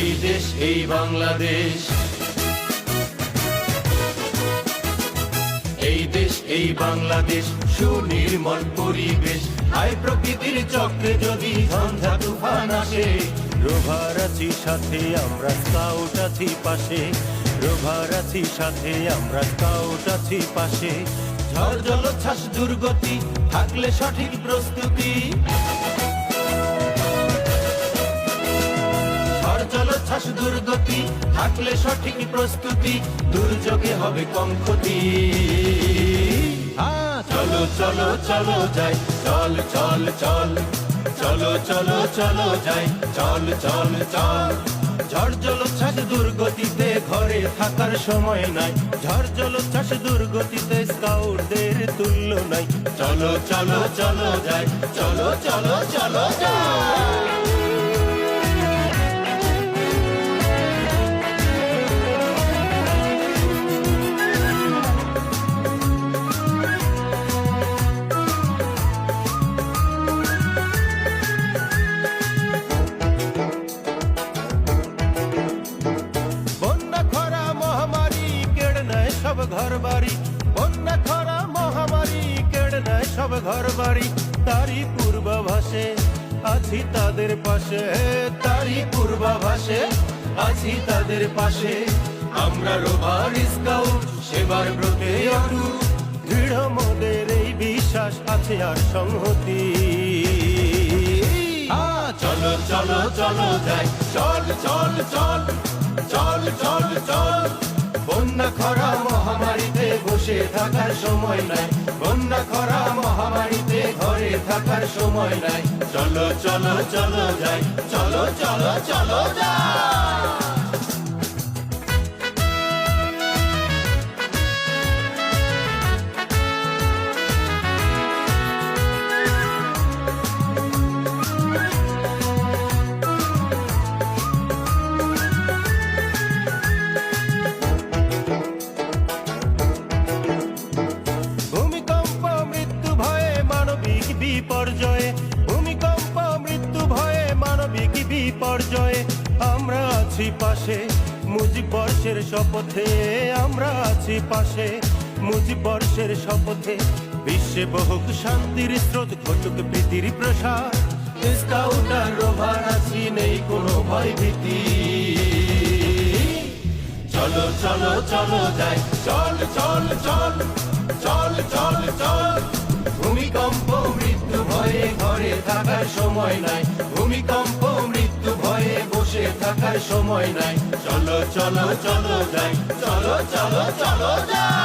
এই দেশ, এই বাংলাদেশ। এই দেশ, এই বাংলাদেশ, সুনির্মল পরিবেশ। হায় প্রকৃতির চক্রে যদি ঝঞ্ঝা তুফান আসে, রোভার আছি সাথে, আমরা স্কাউট আছি পাশে। রোভার আছি সাথে, আমরা স্কাউট আছি পাশে। ঝড় জলোচ্ছ্বাস দুর্গতি, থাকলে সঠিক প্রস্তুতি। জলোচ্ছ্বাস দুর্গতি থাকলে সঠিক প্রস্তুতি দুর্যোগে হবে কম ক্ষতি। হ্যাঁ, চলো চলো চলো যাই চল চল চল চলো চলো চলো যাই চল চল চল। ঝড় জলোচ্ছ্বাস দুর্গতিতে ঘরে থাকার সময় নাই। ঝড় জলোচ্ছ্বাস দুর্গতিতে স্কাউটদের তুল্য নাই। চলো চলো চলো যাই চলো চলো চলো যাই। ঘর বাড়ি বন্যা, খরা, মহামারী, কেড়ে নেয় সব ঘর বাড়ি তারই পূর্বাভাসে আছি তাদের পাশে। তারই পূর্বাভাসে আছি তাদের পাশে। আমরা রোভার স্কাউট, সেবার ব্রতে অটুট। দৃঢ় মোদের এই বিশ্বাস আছে আর সংহতি। চলো চলো চলো যাই। চল চল চল চল চল চল। বন্যা, খরা বসে থাকার সময় নাই। বন্যা খরা মহামারীতে ঘরে থাকার সময় নাই। চলো চলো চলো যাই। চলো চলো চলো যাই। বিপর্যয়ে আমরা আছি পাশে। মুজিব বর্ষের শপথে আমরা আছি পাশে। মুজিব বর্ষের শপথে বিশ্বে বহুক শান্তির স্রোত, ঘটুক প্রীতির প্রসার। স্কাউট আর রোভার আছি, নেই কোনো ভয় ভীতি চলো চলো চলো যাই। চল চল চল চল চল চল। ভূমিকম্প মৃত্যু ভয়ে ঘরে থাকার সময় নাই। ভূমিকম্প থাকার সময় নাই। চলো চলো চলো যাই। চলো চলো চলো যাই।